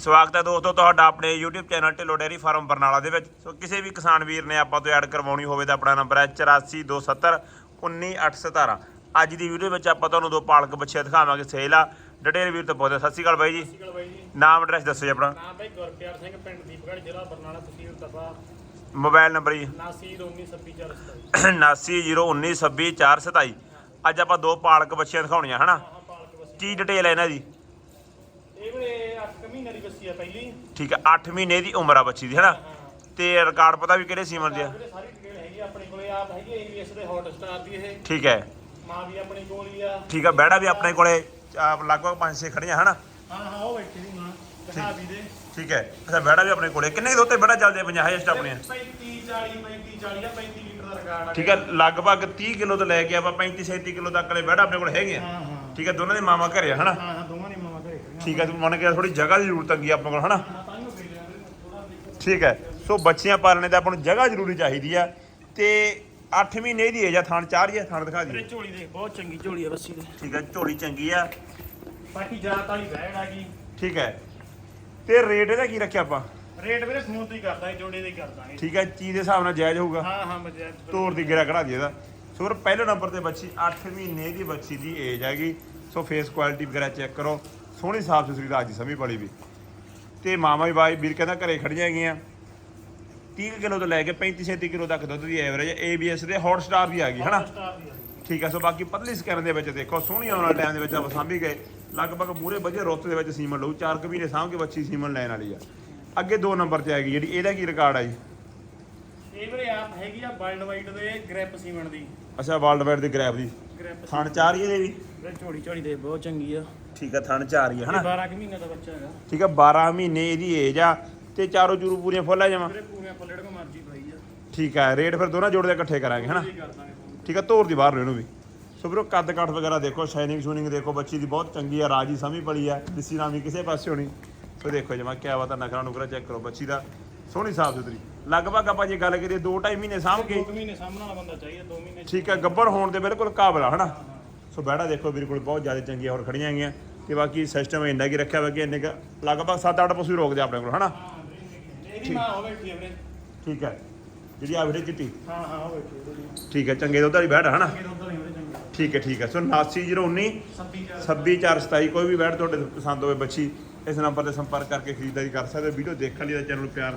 ਸਵਾਗਤ ਹੈ ਦੋਸਤੋ ਤੁਹਾਡਾ ਆਪਣੇ YouTube channel Dhillon dairy farm Barnala ਦੇ ਵਿੱਚ। ਸੋ ਕਿਸੇ ਵੀ ਕਿਸਾਨ ਵੀਰ ਨੇ ਆਪਾਂ ਤੋਂ ਐਡ ਕਰਵਾਉਣੀ ਹੋਵੇ ਤਾਂ ਆਪਣਾ ਨੰਬਰ ਹੈ 8427 19817 ਅੱਜ ਦੀ ਵੀਡੀਓ ਵਿੱਚ ਆਪਾਂ ਤੁਹਾਨੂੰ ਦੋ ਪਾਲਕ ਬੱਚੇ ਦਿਖਾਵਾਂਗੇ ਸੇਲ ਆ। ਡਿਟੇਲ ਵੀਰ ਤੋਂ ਪੁੱਛਦੇ ਸਤਿ ਸ਼੍ਰੀ ਅਕਾਲ ਬਾਈ ਜੀ। ਨਾਮ ਐਡਰੈਸ ਦੱਸੋ ਜੀ ਆਪਣਾ। ਨਾਮ ਬਾਈ ਗੁਰਪਿਆਰ ਸਿੰਘ ਪਿੰਡ ਦੀਪਗੜ੍ਹ ਜ਼ਿਲ੍ਹਾ ਬਰਨਾਲਾ ਤਹਿਸੀਲ ਤਪਾ ਮੋਬਾਈਲ ਨੰਬਰ ਜੀ। 791926 7901962427 ਅੱਜ ਆਪਾਂ ਦੋ ਪਾਲਕ ਬੱਚੀਆਂ ਦਿਖਾਉਣੀਆਂ ਹਨਾ? ਕੀ ਡਿਟੇਲ ਹੈ ਇਹਨਾਂ ਦੀ? ਇਹ ਵੀਰੇ 8 ਮਹੀਨੇ ਦੀ ਬੱਸੀ ਆ ਪਹਿਲੀ। ਠੀਕ ਹੈ 8 ਮਹੀਨੇ ਦੀ ਉਮਰ ਆ ਬੱਚੀ ਦੀ ਹਨਾ? ਤੇ ਰਿਕਾਰਡ ਪਤਾ ਵੀ ਕਿਹੜੇ ਸੀਮਨ ਦੇ ਆ? ਵੀਰੇ ਸਾਰੀ ਡਿਟੇਲ ਹੈਗੀ ਆ ਆਪਣੇ ਕੋਲੇ ਆਪ ਹੈਗੀ ਏਵੀਐਸ ਦੇ ਹੌਟ ਸਟਾਰ ਦੀ ਇਹ। ਠੀਕ ਹੈ। ਮਾਂ ਵੀ ਆਪਣੀ ਕੋਲ ਹੀ ਆ। ਠੀਕ ਹੈ ਬੈੜਾ ਵੀ ਆਪਣੇ ਕੋਲੇ ਆਹ ਲਗਭਗ 5-6 ਖੜੀਆਂ ਹਨਾ? ਹਾਂ ਹਾਂ ਉਹ ਬੈਠੀ ਦੀ ਮਾਂ ਦਿਖਾ ਵੀ ਦੇ। ਠੀਕ ਹੈ। ਅੱਛਾ ਬੈੜਾ ਵੀ ਆਪਣੇ ਕੋਲੇ ਕਿੰਨੇ ਕੁ ਦੁੱਧ ਤੇ ਬੈੜਾ ਚੱਲਦੇ ਪੰਜਾਹ ਹਾਈਐਸਟ ਆਪਣੀਆਂ 35 40 35 40 ਆ 35 ਲੀਟਰ ਦਾ ਰਿਕਾਰਡ ਆ ਠੀਕ ਹੈ ਲਗਭਗ 30 ਕਿਲੋ ਤੋਂ ਲੈ ਕੇ ਆਪਾਂ 35 37 ਕਿਲੋ ਤੱਕ ਵਾਲੇ ਬੈੜਾ ਆਪਣੇ ਕੋਲ ਹੈਗੇ ਆ। ਹਾਂ ਹਾਂ। ਠੀਕ ਹੈ ਦੋਨਾਂ ਦੇ ਮਾਮਾ ਘਰੇ ਆ ਹਨਾ? ਹਾਂ ਹਾਂ ਦੋਵਾਂ ਦੀ ਮਾਂ ਘਰੇ ਖੜੀਆਂ ਠੀਕ ਹੈ ਤੂੰ ਮੰਨ ਕੇ ਥੋੜੀ ਜਗ੍ਹਾ ਦੀ ਜ਼ਰੂਰਤ ਹੈਗੀ ਆ ਆਪਣੇ ਕੋਲ ਹਨਾ? ਠੀਕ ਹੈ ਸੋ ਬੱਚੀਆਂ ਪਾਲਣੇ ਤੇ ਆਪਾਂ ਨੂੰ ਜਗ੍ਹਾ ਜ਼ਰੂਰੀ ਚਾਹੀਦੀ ਆ। ਤੇ 8 ਮਹੀਨੇ ਦੀ ਏਜ ਆ ਥਣ ਚਾਰ ਆ ਥਣ ਦਿਖਾ ਦੀ ਝੋਲੀ ਦੇਖ ਬਹੁਤ ਚੰਗੀ ਝੋਲੀ ਆ ਬੱਸੀ ਦੇ। ਠੀਕ ਹੈ ਝੋਲੀ ਚੰਗੀ ਆ। ਬਾਕੀ ਜਾਤ ਵਾਲੀ ਬੈੜ ਆ ਗਈ ਠੀਕ ਹੈ ਤੇ ਰੇਟ ਇਹਦਾ ਕੀ ਰੱਖਿਆ ਆਪਾਂ? ਰੇਟ ਵੀਰੇ ਫੋਨ ਤੇ ਹੀ ਕਰਦਾ ਜੋੜੇ ਦੇ ਹੀ ਕਰਦਾਂਗੇ ਠੀਕ ਹੈ ਚੀਜ਼ ਦੇ ਹਿਸਾਬ ਨਾਲ ਜਾਇਜ਼ ਹੋਊਗਾ। ਹਾਂ ਹਾਂ ਮਜਾ ਤੋਰ ਦੀ ਗਿਰਾ ਕਢਾ ਦੀ ਇਹਦਾ। ਸੋ ਫਿਰ ਪਹਿਲੇ ਨੰਬਰ ਤੇ ਬੱਚੀ 8 ਮਹੀਨੇ ਦੀ ਬੱਚੀ ਦੀ ਏਜ ਹੈਗੀ। ਸੋ ਫੇਸ ਕੁਆਲਿਟੀ ਵਗੈਰਾ ਚੈੱਕ ਕਰੋ। ਸੋਹਣੀ ਸਾਫ਼ ਸੁਥਰੀ ਰਾਜ ਦੀ ਸਮੀ ਪਲੀ ਵੀ। ਤੇ ਮਾਮਾ ਵੀ ਬਾਈ ਵੀਰ ਕਹਿੰਦਾ ਘਰੇ ਖੜੀਆਂ ਹੈਗੀਆਂ। 30 ਕਿਲੋ ਤੋਂ ਲੈ ਕੇ 35 37 ਕਿਲੋ ਤੱਕ ਦੁੱਧ ਦੀ ਐਵਰੇਜ ABS ਦੇ ਹੌਟ ਸਟਾਰ ਦੀ ਆ ਗਈ ਹਨਾ? ਦੀ। ਠੀਕ ਹੈ ਸੋ ਬਾਕੀ ਪਤਲੀ ਸਕੈਨ ਦੇ ਵਿੱਚ ਦੇਖੋ ਸੋਹਣੀ ਆਉਣ ਵਾਲੇ ਟਾਈਮ ਦੇ ਵਿੱਚ ਆਪਾਂ ਸਾਂਭੀ ਗਏ। ਲਗਭਗ ਮੂਰੇ ਵਧੀਆ ਰੁੱਤ ਦੇ ਵਿੱਚ ਸੀਮਨ ਲਊ। ਚਾਰ ਕੁ ਮਹੀਨੇ ਸਾਂਭ ਕੇ ਬੱਚੀ ਸੀਮਨ ਲੈਣ ਵਾਲੀ ਆ। ਅੱਗੇ ਦੋ ਨੰਬਰ ਤੇ ਆ ਗਈ ਜਿਹੜੀ ਇਹਦਾ ਕੀ ਰਿਕਾਰਡ ਆ ਜੀ? ਇਹ ਵੀਰੇ ਆਪ ਹੈਗੀ ਆ ਵਰਲਡ ਵਾਈਡ ਦੇ ਗ੍ਰਿਪ ਸੀਮਨ ਦੀ। ਅੱਛਾ ਵਰਲਡ ਵਾਈਡ ਦੀ ਗ੍ਰੈਪ ਦੀ। ਗ੍ਰਿਪ ਥਣ ਚਾਰ ਹੀ ਇਹਦੇ ਵੀ। ਵੀਰੇ ਝੋਲੀ ਦੇ ਬਹੁਤ ਚੰਗੀ ਆ। ਠੀਕ ਹੈ ਥਣ ਚਾਰ ਹੀ ਆ ਇਹ ਹਨਾ? 12 ਕਿ ਮਹੀਨੇ ਦਾ ਬੱਚਾ ਹੈਗਾ। ਠੀਕ ਹੈ 12 ਮਹੀਨੇ ਇਹਦੀ ਏਜ ਆ ਤੇ ਚਾਰੋਂ ਚੂਰੂ ਪੂਰੀਆਂ ਫੁੱਲ ਆ ਜਾਵਾਂ ਵੀਰੇ ਪੂਰੀਆਂ ਪੱਲੜ ਕੋ ਮਰਜ਼ੀ ਪਈ ਆ ਠੀਕ ਹੈ ਰੇਟ ਫਿਰ ਦੋਨਾਂ ਜੋੜ ਦੇ ਇਕੱਠੇ ਕਰਾਂਗੇ ਹਨਾ। ਠੀਕ ਹੈ ਤੋਰ ਦੀ ਬਾਹਰ ਨੂੰ ਇਹਨੂੰ ਵੀ। ਸੋ ਵੀਰੋ ਕੱਦ ਕਾਠ ਵਗੈਰਾ ਦੇਖੋ ਸ਼ਾਈਨਿੰਗ ਸ਼ੂਨਿੰਗ ਦੇਖੋ ਬੱਚੀ ਦੀ ਬਹੁਤ ਚੰਗੀ ਆ ਰਾਜੀ ਸਮੀ ਪਲੀ ਆ ਦਿਸੀ ਨਾ ਵੀ ਕਿਸੇ ਪਾਸੇ ਹੋਣੀ। ਸੋ ਦੇਖੋ ਜਮਾ ਕਿਆ ਬਾਤ ਆ ਨਖਰਾ ਨੁਕਰਾ ਚੈੱਕ ਕਰੋ ਬੱਚੀ ਦਾ ਸੋਹਣੀ ਸਾਫ਼ ਸੁਥਰੀ। ਲਗਭਗ ਆਪਾਂ ਜੇ ਗੱਲ ਕਰੀਏ 2.5 ਮਹੀਨੇ ਸਾਂਭ ਕੇ। ਦੋ ਕੁ ਮਹੀਨੇ ਸਾਹਮਣੇ ਵਾਲਾ ਬੰਦਾ ਚਾਹੀਦਾ 2 ਮਹੀਨੇ ਠੀਕ ਹੈ ਗੱਬਰ ਹੋਣ ਦੇ ਬਿਲਕੁਲ ਕਾਬਲ ਆ ਹਨਾ? ਸੋ ਬੈੜਾ ਦੇਖੋ ਵੀਰ ਕੋਲ ਬਹੁਤ ਜ਼ਿਆਦਾ ਚੰਗੀਆਂ ਹੋਰ ਖੜੀਆਂ ਹੈਗੀਆਂ। ਤੇ ਬਾਕੀ ਸਿਸਟਮ ਇੰਨਾ ਕੀ ਰੱਖਿਆ ਵਾ ਕਿ ਇੰਨੇ ਕੁ ਲਗਭਗ 7-8 ਪਸ਼ੂ ਰੋਕਦੇ ਆਪਣੇ ਕੋਲ ਹਨਾ? ਇਹਦੀ ਮਾਂ ਹੋ ਬੈਠੀ ਠੀਕ ਹੈ। ਜਿਹੜੀ ਆ ਵੀਰੇ ਚਿੱਟੀ। ਹਾਂ ਹਾਂ ਹੋ ਬੈਠੀ ਉਹਦੀ। ਠੀਕ ਹੈ ਚੰਗੇ ਦੁੱਧ ਵਾਲੀ ਆ ਹਨਾ? ਠੀਕ ਹੈ ਠੀਕ ਹੈ। ਸੋ 7919 ਸੱਬੀ ਚਾਰ। 26427 ਕੋਈ ਵੀ ਬੈੜ ਤੁਹਾਡੇ ਪਸੰਦ ਹੋਵੇ ਬੱਚੀ ਇਸ ਨੰਬਰ ਤੇ ਸੰਪਰਕ ਕਰਕੇ ਖਰੀਦਦਾਰੀ ਕਰ ਸਕਦੇ ਹੋ। ਵੀਡੀਓ ਦੇਖਣ ਲਈ ਚੈਨਲ ਨੂੰ ਪਿਆਰ